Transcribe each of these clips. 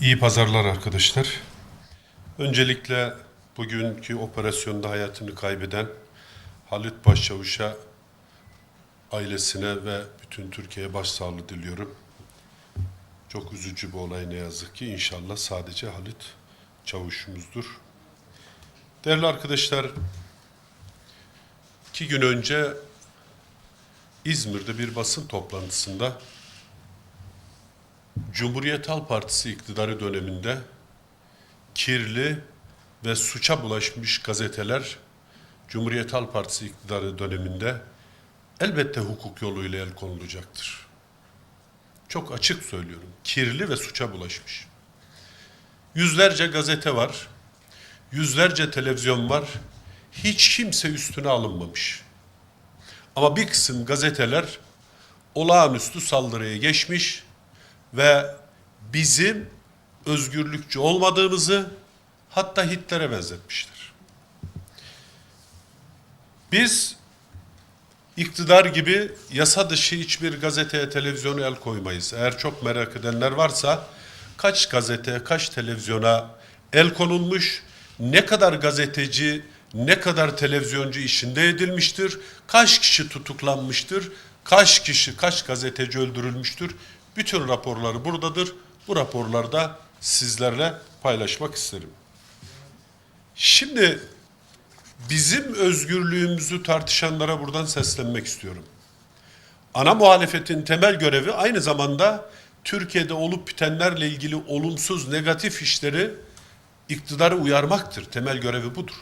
İyi pazarlar arkadaşlar. Öncelikle bugünkü operasyonda hayatını kaybeden Halit Başçavuş'a ailesine ve bütün Türkiye'ye başsağlığı diliyorum. Çok üzücü bir olay ne yazık ki. İnşallah sadece Halit Çavuş'umuzdur. Değerli arkadaşlar, iki gün önce İzmir'de bir basın toplantısında Cumhuriyet Halk Partisi iktidarı döneminde kirli ve suça bulaşmış gazeteler Cumhuriyet Halk Partisi iktidarı döneminde elbette hukuk yoluyla el konulacaktır. Çok açık söylüyorum. Kirli ve suça bulaşmış. Yüzlerce gazete var. Yüzlerce televizyon var. Hiç kimse üstüne alınmamış. Ama bir kısım gazeteler olağanüstü saldırıya geçmiş ve bizim özgürlükçü olmadığımızı hatta Hitler'e benzetmiştir. Biz iktidar gibi yasa dışı hiçbir gazeteye, televizyona el koymayız. Eğer çok merak edenler varsa kaç gazete, kaç televizyona el konulmuş, ne kadar gazeteci, ne kadar televizyoncu işinde edilmiştir, kaç kişi tutuklanmıştır, kaç kişi, kaç gazeteci öldürülmüştür. Bütün raporları buradadır. Bu raporlarda sizlerle paylaşmak isterim. Şimdi bizim özgürlüğümüzü tartışanlara buradan seslenmek istiyorum. Ana muhalefetin temel görevi aynı zamanda Türkiye'de olup bitenlerle ilgili olumsuz, negatif işleri iktidarı uyarmaktır. Temel görevi budur.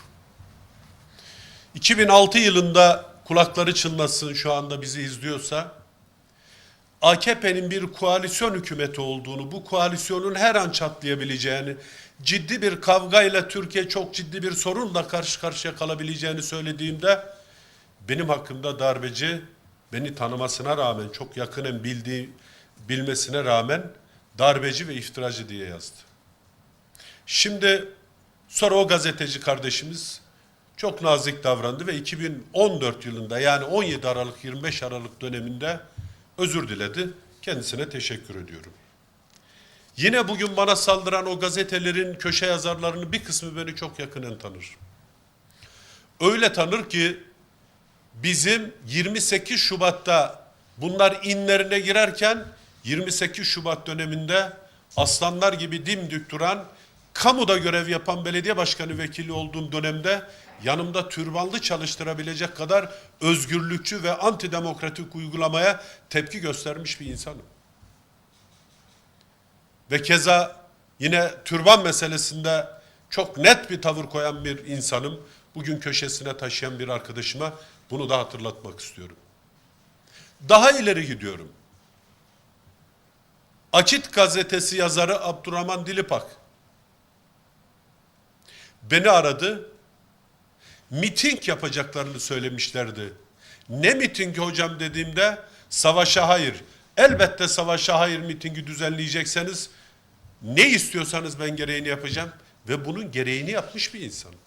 2006 yılında kulakları çınlasın şu anda bizi izliyorsa AKP'nin bir koalisyon hükümeti olduğunu, bu koalisyonun her an çatlayabileceğini, ciddi bir kavgayla Türkiye çok ciddi bir sorunla karşı karşıya kalabileceğini söylediğimde benim hakkımda darbeci beni tanımasına rağmen çok yakının bildiği bilmesine rağmen darbeci ve iftiracı diye yazdı. Şimdi sonra o gazeteci kardeşimiz çok nazik davrandı ve 2014 yılında yani 17 Aralık 25 Aralık döneminde özür diledi. Kendisine teşekkür ediyorum. Yine bugün bana saldıran o gazetelerin köşe yazarlarını bir kısmı beni çok yakinen tanır. Öyle tanır ki bizim 28 Şubat'ta bunlar inlerine girerken 28 Şubat döneminde aslanlar gibi dimdik duran kamuda görev yapan belediye başkanı vekili olduğum dönemde yanımda türbanlı çalıştırabilecek kadar özgürlükçü ve antidemokratik uygulamaya tepki göstermiş bir insanım. Ve keza yine türban meselesinde çok net bir tavır koyan bir insanım. Bugün köşesine taşıyan bir arkadaşıma bunu da hatırlatmak istiyorum. Daha ileri gidiyorum. Akit gazetesi yazarı Abdurrahman Dilipak beni aradı. Miting yapacaklarını söylemişlerdi. Ne mitingi hocam dediğimde savaşa hayır. Elbette savaşa hayır mitingi düzenleyecekseniz ne istiyorsanız ben gereğini yapacağım ve bunun gereğini yapmış bir insanım.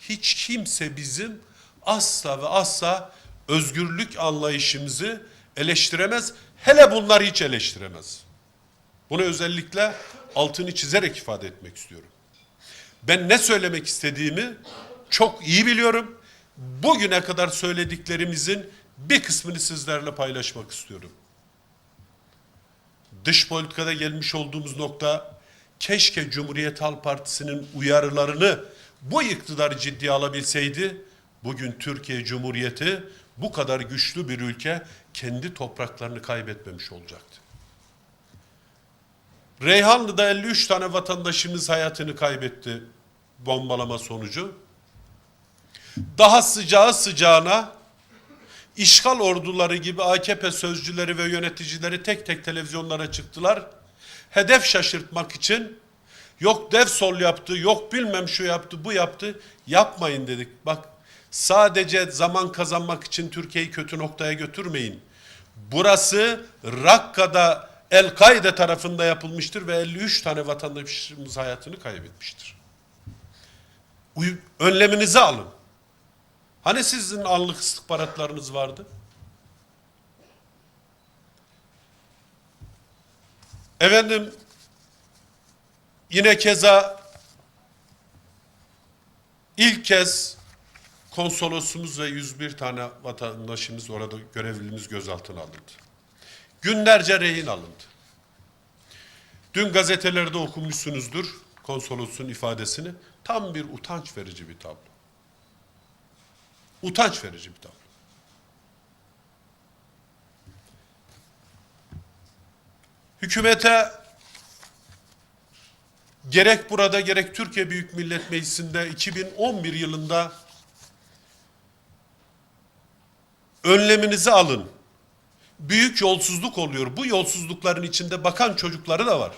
Hiç kimse bizim asla ve asla özgürlük anlayışımızı eleştiremez. Hele bunlar hiç eleştiremez. Bunu özellikle altını çizerek ifade etmek istiyorum. Ben ne söylemek istediğimi çok iyi biliyorum. Bugüne kadar söylediklerimizin bir kısmını sizlerle paylaşmak istiyorum. Dış politikada gelmiş olduğumuz nokta keşke Cumhuriyet Halk Partisi'nin uyarılarını bu iktidar ciddiye alabilseydi bugün Türkiye Cumhuriyeti bu kadar güçlü bir ülke kendi topraklarını kaybetmemiş olacaktı. Reyhanlı'da 53 tane vatandaşımız hayatını kaybetti bombalama sonucu. Daha sıcağı sıcağına işgal orduları gibi AKP sözcüleri ve yöneticileri tek tek televizyonlara çıktılar. Hedef şaşırtmak için yok dev sol yaptı, yok bilmem şu yaptı, bu yaptı. Yapmayın dedik. Bak sadece zaman kazanmak için Türkiye'yi kötü noktaya götürmeyin. Burası Rakka'da El-Kaide tarafında yapılmıştır ve 53 tane vatandaşımız hayatını kaybetmiştir. Önleminizi alın. Hani sizin anlık istihbaratlarınız vardı? Efendim Yine keza ilk kez konsolosumuz ve 101 tane vatandaşımız orada görevlimiz gözaltına alındı. Günlerce rehin alındı. Dün gazetelerde okumuşsunuzdur konsolosun ifadesini. Tam bir utanç verici bir tablo. Utanç verici bir tablo. Hükümete gerek burada gerek Türkiye Büyük Millet Meclisi'nde 2011 yılında önleminizi alın. Büyük yolsuzluk oluyor. Bu yolsuzlukların içinde bakan çocukları da var.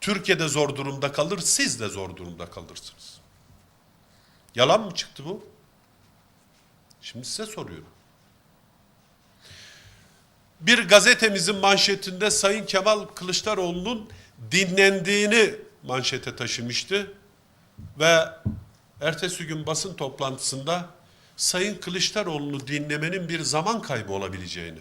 Türkiye'de zor durumda kalır, siz de zor durumda kalırsınız. Yalan mı çıktı bu? Şimdi size soruyorum. Bir gazetemizin manşetinde Sayın Kemal Kılıçdaroğlu'nun dinlendiğini manşete taşımıştı. Ve ertesi gün basın toplantısında Sayın Kılıçdaroğlu'nu dinlemenin bir zaman kaybı olabileceğini,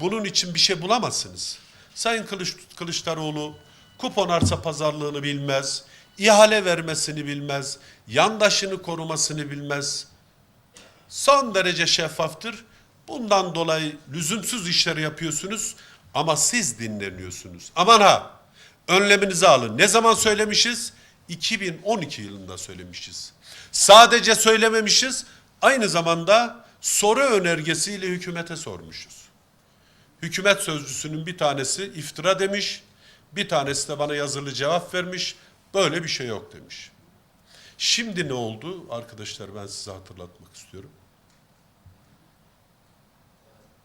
bunun için bir şey bulamazsınız. Sayın Kılıç, Kılıçdaroğlu kupon arsa pazarlığını bilmez, ihale vermesini bilmez, yandaşını korumasını bilmez. Son derece şeffaftır. Bundan dolayı lüzumsuz işler yapıyorsunuz ama siz dinleniyorsunuz. Aman ha önleminizi alın. Ne zaman söylemişiz? 2012 yılında söylemişiz. Sadece söylememişiz, aynı zamanda soru önergesiyle hükümete sormuşuz. Hükümet sözcüsünün bir tanesi iftira demiş, bir tanesi de bana yazılı cevap vermiş, böyle bir şey yok demiş. Şimdi ne oldu arkadaşlar ben size hatırlatmak istiyorum.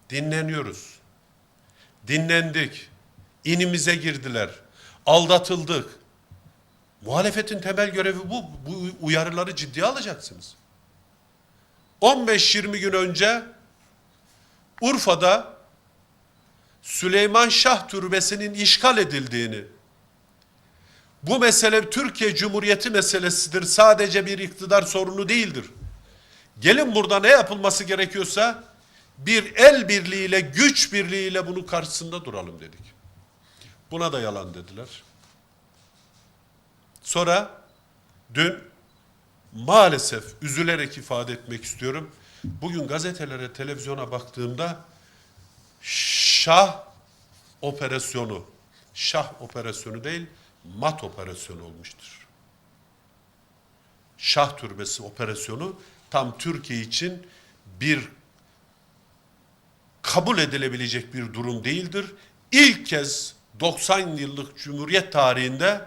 Dinleniyoruz. Dinlendik. İnimize girdiler. Aldatıldık. Muhalefetin temel görevi bu. Bu uyarıları ciddiye alacaksınız. 15-20 gün önce Urfa'da Süleyman Şah Türbesi'nin işgal edildiğini, bu mesele Türkiye Cumhuriyeti meselesidir. Sadece bir iktidar sorunu değildir. Gelin burada ne yapılması gerekiyorsa bir el birliğiyle, güç birliğiyle bunun karşısında duralım dedik. Buna da yalan dediler. Sonra dün maalesef üzülerek ifade etmek istiyorum. Bugün gazetelere, televizyona baktığımda Şah operasyonu, Şah operasyonu değil, mat operasyonu olmuştur. Şah Türbesi operasyonu tam Türkiye için bir kabul edilebilecek bir durum değildir. İlk kez 90 yıllık Cumhuriyet tarihinde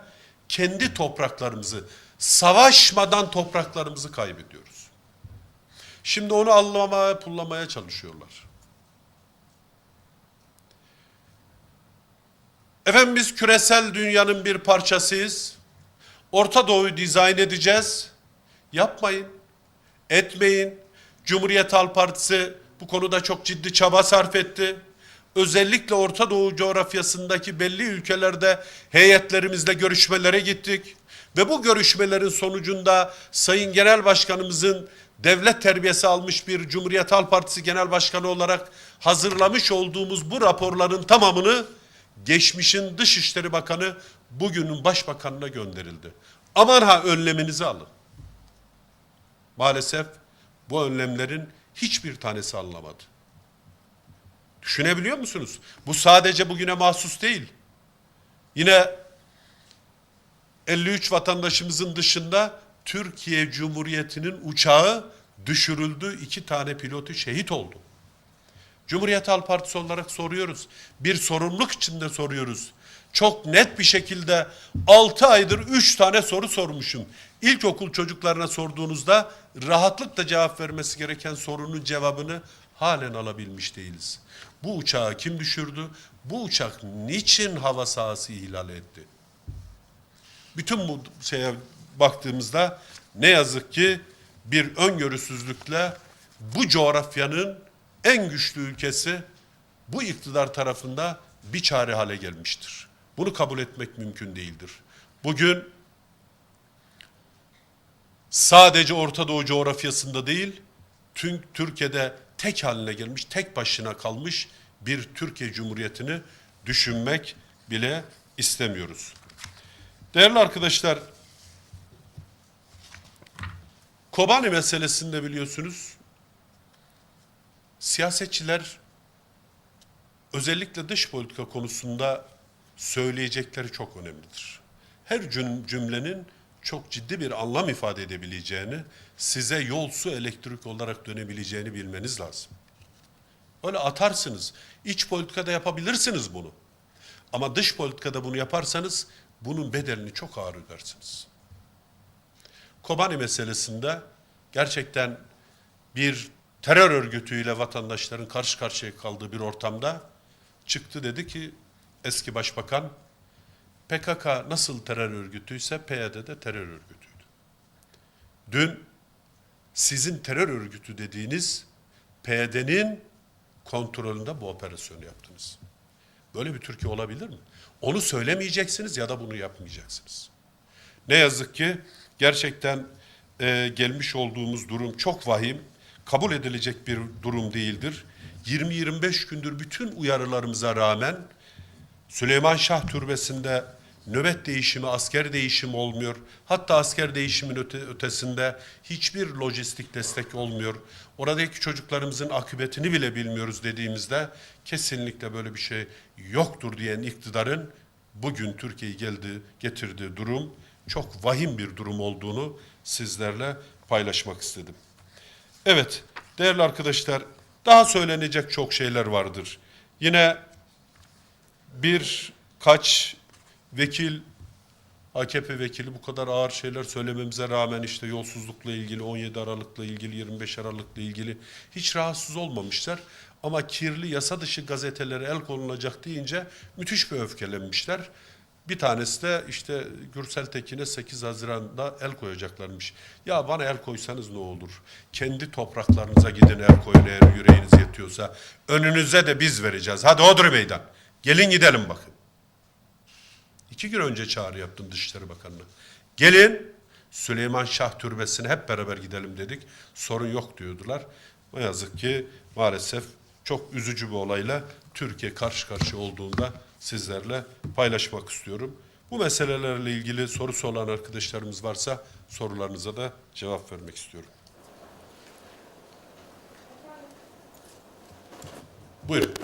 kendi topraklarımızı, savaşmadan topraklarımızı kaybediyoruz. Şimdi onu anlamaya, pullamaya çalışıyorlar. Efendim biz küresel dünyanın bir parçasıyız. Orta Doğu'yu dizayn edeceğiz. Yapmayın. Etmeyin. Cumhuriyet Halk Partisi bu konuda çok ciddi çaba sarf etti. Özellikle Orta Doğu coğrafyasındaki belli ülkelerde heyetlerimizle görüşmelere gittik. Ve bu görüşmelerin sonucunda Sayın Genel Başkanımızın devlet terbiyesi almış bir Cumhuriyet Halk Partisi Genel Başkanı olarak hazırlamış olduğumuz bu raporların tamamını geçmişin Dışişleri Bakanı bugünün Başbakanına gönderildi. Aman ha önleminizi alın. Maalesef bu önlemlerin hiçbir tanesi alınamadı. Düşünebiliyor musunuz? Bu sadece bugüne mahsus değil. Yine 53 vatandaşımızın dışında Türkiye Cumhuriyeti'nin uçağı düşürüldü. iki tane pilotu şehit oldu. Cumhuriyet Halk Partisi olarak soruyoruz. Bir sorumluluk içinde soruyoruz. Çok net bir şekilde 6 aydır 3 tane soru sormuşum. İlkokul çocuklarına sorduğunuzda rahatlıkla cevap vermesi gereken sorunun cevabını halen alabilmiş değiliz. Bu uçağı kim düşürdü? Bu uçak niçin hava sahası ihlal etti? Bütün bu şeye baktığımızda ne yazık ki bir öngörüsüzlükle bu coğrafyanın en güçlü ülkesi bu iktidar tarafında bir çare hale gelmiştir. Bunu kabul etmek mümkün değildir. Bugün sadece Orta Doğu coğrafyasında değil, tüm Türkiye'de tek haline gelmiş, tek başına kalmış bir Türkiye Cumhuriyeti'ni düşünmek bile istemiyoruz. Değerli arkadaşlar, Kobani meselesinde biliyorsunuz siyasetçiler özellikle dış politika konusunda söyleyecekleri çok önemlidir. Her cüm- cümlenin çok ciddi bir anlam ifade edebileceğini, size yol su elektrik olarak dönebileceğini bilmeniz lazım. Öyle atarsınız. İç politikada yapabilirsiniz bunu. Ama dış politikada bunu yaparsanız bunun bedelini çok ağır ödersiniz. Kobani meselesinde gerçekten bir terör örgütüyle vatandaşların karşı karşıya kaldığı bir ortamda çıktı dedi ki eski başbakan PKK nasıl terör örgütüyse PYD de terör örgütüydü. Dün sizin terör örgütü dediğiniz PYD'nin kontrolünde bu operasyonu yaptınız. Böyle bir Türkiye olabilir mi? Onu söylemeyeceksiniz ya da bunu yapmayacaksınız. Ne yazık ki gerçekten e, gelmiş olduğumuz durum çok vahim, kabul edilecek bir durum değildir. 20-25 gündür bütün uyarılarımıza rağmen Süleyman Şah Türbesi'nde nöbet değişimi, asker değişimi olmuyor. Hatta asker değişimin öte, ötesinde hiçbir lojistik destek olmuyor. Oradaki çocuklarımızın akıbetini bile bilmiyoruz dediğimizde kesinlikle böyle bir şey yoktur diyen iktidarın bugün Türkiye'yi geldi getirdiği durum çok vahim bir durum olduğunu sizlerle paylaşmak istedim. Evet değerli arkadaşlar daha söylenecek çok şeyler vardır. Yine birkaç vekil AKP vekili bu kadar ağır şeyler söylememize rağmen işte yolsuzlukla ilgili 17 Aralık'la ilgili 25 Aralık'la ilgili hiç rahatsız olmamışlar. Ama kirli yasa dışı gazetelere el konulacak deyince müthiş bir öfkelenmişler. Bir tanesi de işte Gürsel Tekin'e 8 Haziran'da el koyacaklarmış. Ya bana el koysanız ne olur? Kendi topraklarınıza gidin el koyun eğer yüreğiniz yetiyorsa. Önünüze de biz vereceğiz. Hadi Odri Meydan. Gelin gidelim bakın. İki gün önce çağrı yaptım Dışişleri Bakanı'na. Gelin Süleyman Şah Türbesi'ne hep beraber gidelim dedik. Sorun yok diyordular. Ne yazık ki maalesef çok üzücü bir olayla Türkiye karşı karşıya olduğunda sizlerle paylaşmak istiyorum. Bu meselelerle ilgili sorusu olan arkadaşlarımız varsa sorularınıza da cevap vermek istiyorum. Buyurun.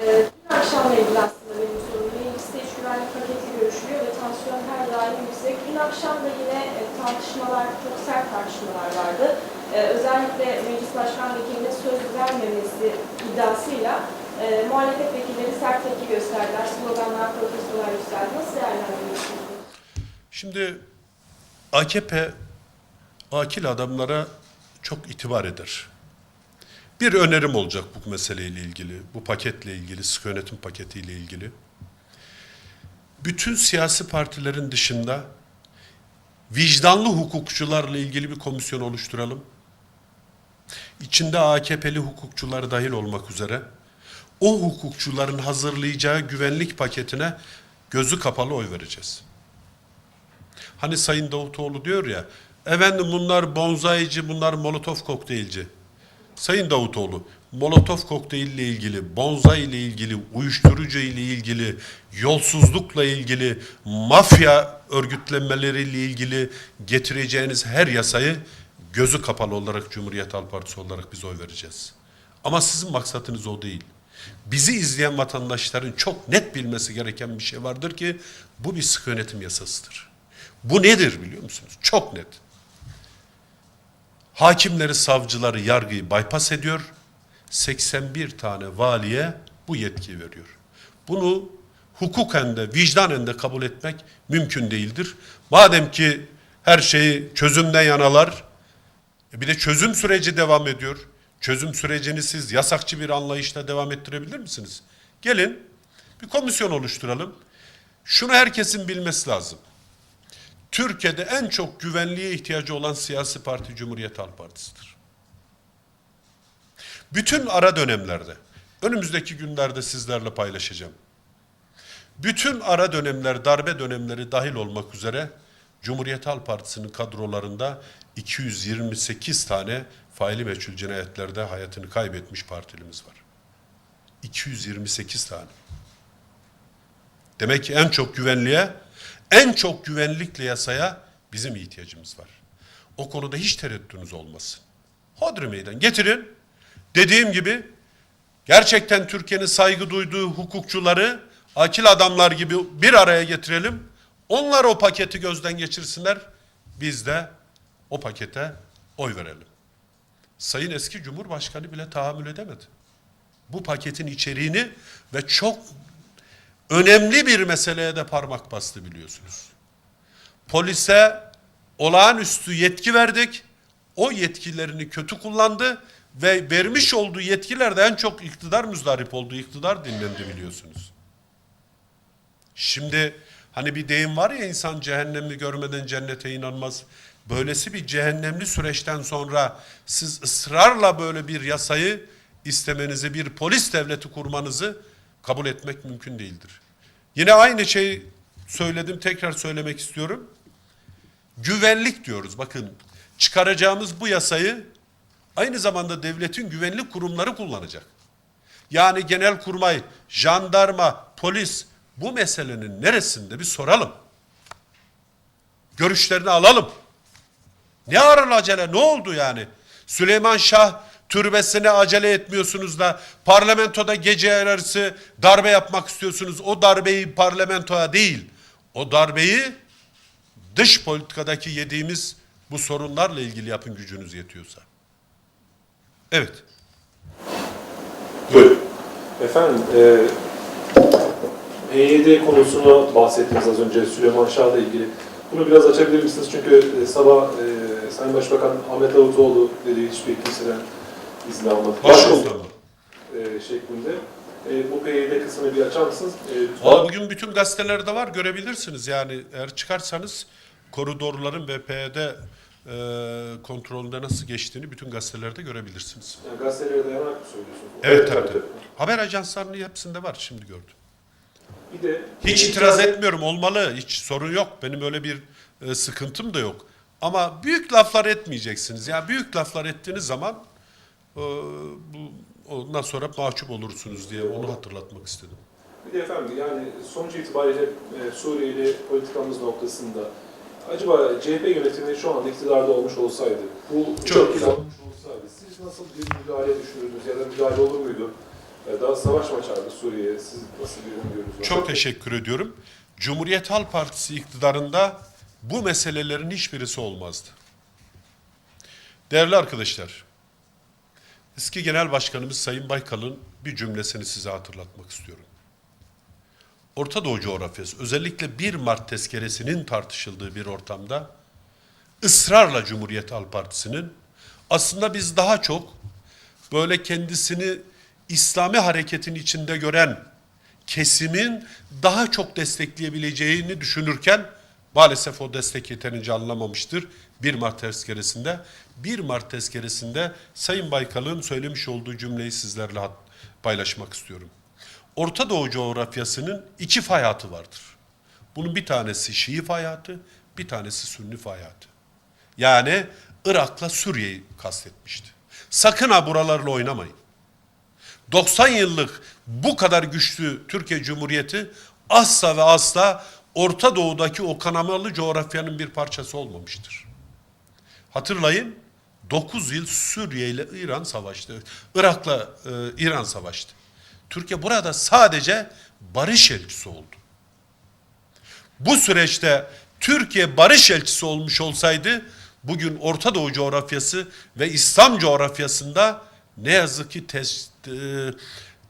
Ee, Dün akşamla ilgili aslında benim sorum. Birincisi iç güvenlik paketi görüşülüyor ve tansiyon her daim yüksek. Dün akşam da yine e, tartışmalar, çok sert tartışmalar vardı. Ee, özellikle Meclis Başkan Vekili'ne söz vermemesi iddiasıyla e, muhalefet vekilleri sert tepki gösterdiler. Sloganlar, protestolar yükseldi. Nasıl değerlendiriyorsunuz? Şimdi AKP akil adamlara çok itibar eder. Bir önerim olacak bu meseleyle ilgili, bu paketle ilgili, sıkı yönetim paketiyle ilgili. Bütün siyasi partilerin dışında vicdanlı hukukçularla ilgili bir komisyon oluşturalım. İçinde AKP'li hukukçular dahil olmak üzere o hukukçuların hazırlayacağı güvenlik paketine gözü kapalı oy vereceğiz. Hani Sayın Davutoğlu diyor ya, efendim bunlar bonzaici, bunlar molotof kokteylci. Sayın Davutoğlu, molotof kokteylle ilgili, bonzai ile ilgili, uyuşturucu ile ilgili, yolsuzlukla ilgili, mafya örgütlenmeleriyle ilgili getireceğiniz her yasayı gözü kapalı olarak Cumhuriyet Halk Partisi olarak biz oy vereceğiz. Ama sizin maksatınız o değil. Bizi izleyen vatandaşların çok net bilmesi gereken bir şey vardır ki bu bir sıkı yönetim yasasıdır. Bu nedir biliyor musunuz? Çok net. Hakimleri, savcıları, yargıyı bypass ediyor. 81 tane valiye bu yetkiyi veriyor. Bunu hukuken de vicdanen de kabul etmek mümkün değildir. Madem ki her şeyi çözümden yanalar, e bir de çözüm süreci devam ediyor. Çözüm sürecini siz yasakçı bir anlayışla devam ettirebilir misiniz? Gelin bir komisyon oluşturalım. Şunu herkesin bilmesi lazım. Türkiye'de en çok güvenliğe ihtiyacı olan siyasi parti Cumhuriyet Halk Partisi'dir. Bütün ara dönemlerde, önümüzdeki günlerde sizlerle paylaşacağım. Bütün ara dönemler, darbe dönemleri dahil olmak üzere Cumhuriyet Halk Partisi'nin kadrolarında 228 tane faili meçhul cinayetlerde hayatını kaybetmiş partilimiz var. 228 tane. Demek ki en çok güvenliğe, en çok güvenlikle yasaya bizim ihtiyacımız var. O konuda hiç tereddütünüz olmasın. Hodri meydan getirin. Dediğim gibi gerçekten Türkiye'nin saygı duyduğu hukukçuları akil adamlar gibi bir araya getirelim. Onlar o paketi gözden geçirsinler. Biz de o pakete oy verelim. Sayın eski Cumhurbaşkanı bile tahammül edemedi. Bu paketin içeriğini ve çok önemli bir meseleye de parmak bastı biliyorsunuz. Polise olağanüstü yetki verdik. O yetkilerini kötü kullandı ve vermiş olduğu yetkilerde en çok iktidar müzdarip olduğu iktidar dinlendi biliyorsunuz. Şimdi hani bir deyim var ya insan cehennemi görmeden cennete inanmaz. Böylesi bir cehennemli süreçten sonra siz ısrarla böyle bir yasayı istemenizi, bir polis devleti kurmanızı kabul etmek mümkün değildir. Yine aynı şeyi söyledim, tekrar söylemek istiyorum. Güvenlik diyoruz. Bakın çıkaracağımız bu yasayı aynı zamanda devletin güvenlik kurumları kullanacak. Yani genelkurmay, jandarma, polis bu meselenin neresinde bir soralım. Görüşlerini alalım. Ne aral acele? Ne oldu yani? Süleyman Şah türbesine acele etmiyorsunuz da parlamentoda gece yarısı darbe yapmak istiyorsunuz. O darbeyi parlamentoya değil, o darbeyi dış politikadaki yediğimiz bu sorunlarla ilgili yapın gücünüz yetiyorsa. Evet. Buyurun. Efendim, e, PYD konusunu bahsettiniz az önce Süleyman Şah'la ilgili. Bunu biraz açabilir misiniz? Çünkü e, sabah e, Sayın Başbakan Ahmet Davutoğlu dedi hiçbir kimseden izin almadı. Başkomutanım. E, şeklinde. E, bu PYD kısmını bir açar mısınız? E. Valla bugün bütün gazetelerde var görebilirsiniz. Yani eğer çıkarsanız koridorların ve PYD e, kontrolünde nasıl geçtiğini bütün gazetelerde görebilirsiniz. Yani gazetelere dayanarak mı söylüyorsunuz? Evet tabii tabii. Haber ajanslarının hepsinde var şimdi gördüm. Bir de Hiç itiraz etmiyorum olmalı. Hiç sorun yok. Benim öyle bir e, sıkıntım da yok. Ama büyük laflar etmeyeceksiniz. Ya büyük laflar ettiğiniz zaman e, bu ondan sonra mahcup olursunuz diye onu hatırlatmak istedim. Bir de efendim yani sonuç itibariyle e, Suriyeli politikamız noktasında acaba CHP yönetimi şu anda iktidarda olmuş olsaydı, bu Çok güzel. olmuş olsaydı siz nasıl bir müdahale düşünürdünüz ya da müdahale olur muydu? E, Daha savaş mı açardı Suriye'ye? Siz nasıl bir var? Çok teşekkür ediyorum. Cumhuriyet Halk Partisi iktidarında bu meselelerin hiçbirisi olmazdı. Değerli arkadaşlar, eski Genel Başkanımız Sayın Baykal'ın bir cümlesini size hatırlatmak istiyorum. Orta Doğu coğrafyası, özellikle 1 Mart tezkeresinin tartışıldığı bir ortamda ısrarla Cumhuriyet Halk Partisi'nin aslında biz daha çok böyle kendisini İslami hareketin içinde gören kesimin daha çok destekleyebileceğini düşünürken maalesef o destek yeterince alınamamıştır 1 Mart tezkeresinde. 1 Mart tezkeresinde Sayın Baykal'ın söylemiş olduğu cümleyi sizlerle paylaşmak istiyorum. Orta Doğu coğrafyasının iki fay vardır. Bunun bir tanesi Şii fay bir tanesi Sünni fay. Yani Irak'la Suriye'yi kastetmişti. Sakın ha buralarla oynamayın. 90 yıllık bu kadar güçlü Türkiye Cumhuriyeti asla ve asla Orta Doğu'daki o kanamalı coğrafyanın bir parçası olmamıştır. Hatırlayın 9 yıl Suriye ile İran savaştı. Irak'la e, İran savaştı. Türkiye burada sadece barış elçisi oldu. Bu süreçte Türkiye barış elçisi olmuş olsaydı bugün Orta Doğu coğrafyası ve İslam coğrafyasında ne yazık ki tez, e,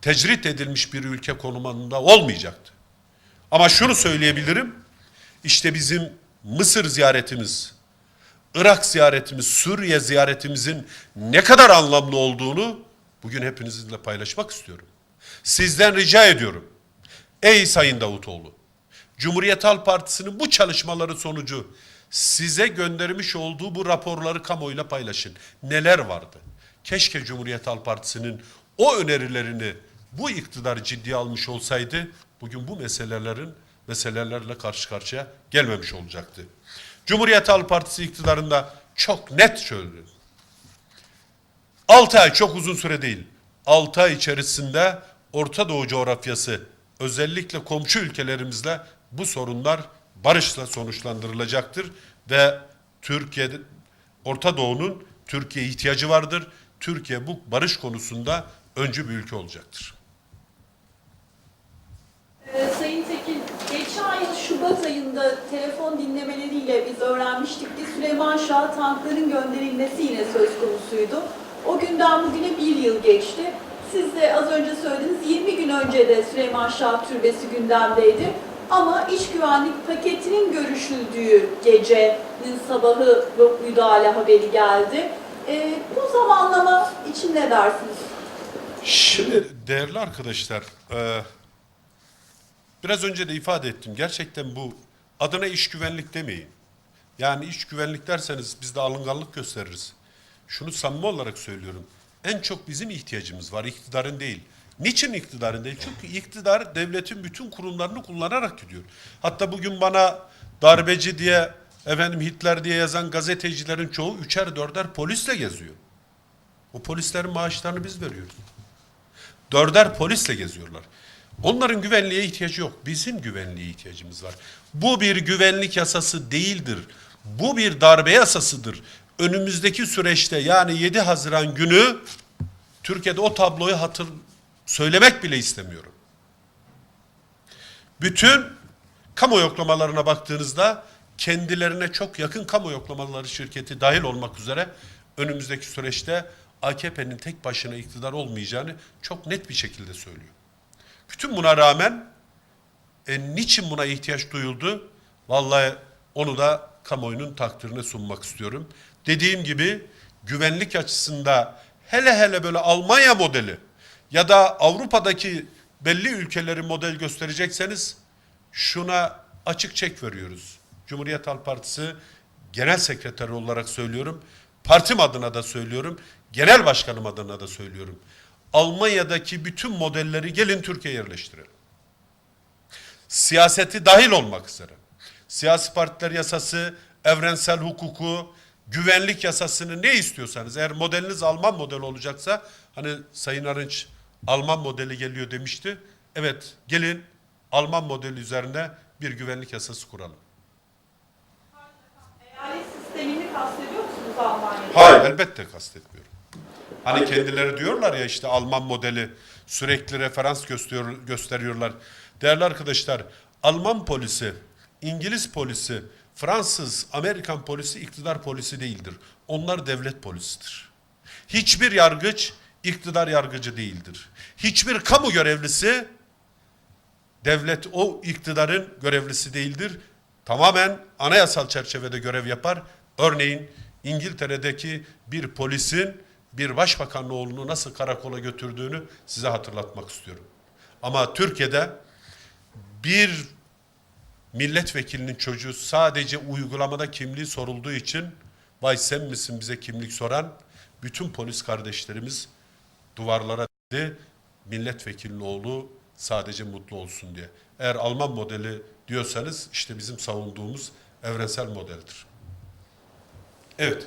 tecrit edilmiş bir ülke konumunda olmayacaktı. Ama şunu söyleyebilirim. İşte bizim Mısır ziyaretimiz, Irak ziyaretimiz, Suriye ziyaretimizin ne kadar anlamlı olduğunu bugün hepinizle paylaşmak istiyorum. Sizden rica ediyorum. Ey Sayın Davutoğlu, Cumhuriyet Halk Partisi'nin bu çalışmaları sonucu size göndermiş olduğu bu raporları kamuoyuyla paylaşın. Neler vardı? Keşke Cumhuriyet Halk Partisi'nin o önerilerini bu iktidar ciddiye almış olsaydı bugün bu meselelerin meselelerle karşı karşıya gelmemiş olacaktı. Cumhuriyet Halk Partisi iktidarında çok net söylüyorum. 6 ay çok uzun süre değil. 6 ay içerisinde Orta Doğu coğrafyası özellikle komşu ülkelerimizle bu sorunlar barışla sonuçlandırılacaktır ve Türkiye'de Orta Doğu'nun Türkiye ihtiyacı vardır. Türkiye bu barış konusunda öncü bir ülke olacaktır. Ee, Sayın Tekin, geçen yıl Şubat ayında telefon dinlemeleriyle biz öğrenmiştik ki Süleyman Şah tankların gönderilmesi yine söz konusuydu. O günden bugüne bir yıl geçti. Siz de az önce söylediniz 20 gün önce de Süleyman Şah Türbesi gündemdeydi. Ama iç güvenlik paketinin görüşüldüğü gecenin sabahı müdahale haberi geldi. Ee, bu zamanlama için ne dersiniz? Şimdi değerli arkadaşlar, e, biraz önce de ifade ettim. Gerçekten bu adına iş güvenlik demeyin. Yani iş güvenlik derseniz biz de alınganlık gösteririz. Şunu samimi olarak söylüyorum. En çok bizim ihtiyacımız var, iktidarın değil. Niçin iktidarın değil? Çünkü iktidar devletin bütün kurumlarını kullanarak gidiyor. Hatta bugün bana darbeci diye, efendim Hitler diye yazan gazetecilerin çoğu üçer dörder polisle geziyor. O polislerin maaşlarını biz veriyoruz. Dörder polisle geziyorlar. Onların güvenliğe ihtiyacı yok. Bizim güvenliğe ihtiyacımız var. Bu bir güvenlik yasası değildir. Bu bir darbe yasasıdır. Önümüzdeki süreçte yani 7 Haziran günü Türkiye'de o tabloyu hatır söylemek bile istemiyorum. Bütün kamu yoklamalarına baktığınızda kendilerine çok yakın kamu yoklamaları şirketi dahil olmak üzere önümüzdeki süreçte AKP'nin tek başına iktidar olmayacağını çok net bir şekilde söylüyor. Bütün buna rağmen e, niçin buna ihtiyaç duyuldu? Vallahi onu da kamuoyunun takdirine sunmak istiyorum. Dediğim gibi güvenlik açısında hele hele böyle Almanya modeli ya da Avrupa'daki belli ülkeleri model gösterecekseniz şuna açık çek veriyoruz. Cumhuriyet Halk Partisi genel sekreteri olarak söylüyorum. Partim adına da söylüyorum. Genel başkanım adına da söylüyorum. Almanya'daki bütün modelleri gelin Türkiye'ye yerleştirelim. Siyaseti dahil olmak üzere. Siyasi partiler yasası, evrensel hukuku, güvenlik yasasını ne istiyorsanız eğer modeliniz Alman modeli olacaksa hani Sayın Arınç Alman modeli geliyor demişti. Evet gelin Alman modeli üzerine bir güvenlik yasası kuralım. Eyalet sistemini kastediyor musunuz Almanya'da? Hayır elbette kastetmiyorum. Hani kendileri diyorlar ya işte Alman modeli sürekli referans gösteriyor, gösteriyorlar. Değerli arkadaşlar Alman polisi, İngiliz polisi, Fransız, Amerikan polisi iktidar polisi değildir. Onlar devlet polisidir. Hiçbir yargıç iktidar yargıcı değildir. Hiçbir kamu görevlisi devlet o iktidarın görevlisi değildir. Tamamen anayasal çerçevede görev yapar. Örneğin İngiltere'deki bir polisin bir başbakanın oğlunu nasıl karakola götürdüğünü size hatırlatmak istiyorum. Ama Türkiye'de bir milletvekilinin çocuğu sadece uygulamada kimliği sorulduğu için vay sen misin bize kimlik soran bütün polis kardeşlerimiz duvarlara dedi milletvekilinin oğlu sadece mutlu olsun diye. Eğer Alman modeli diyorsanız işte bizim savunduğumuz evrensel modeldir. Evet.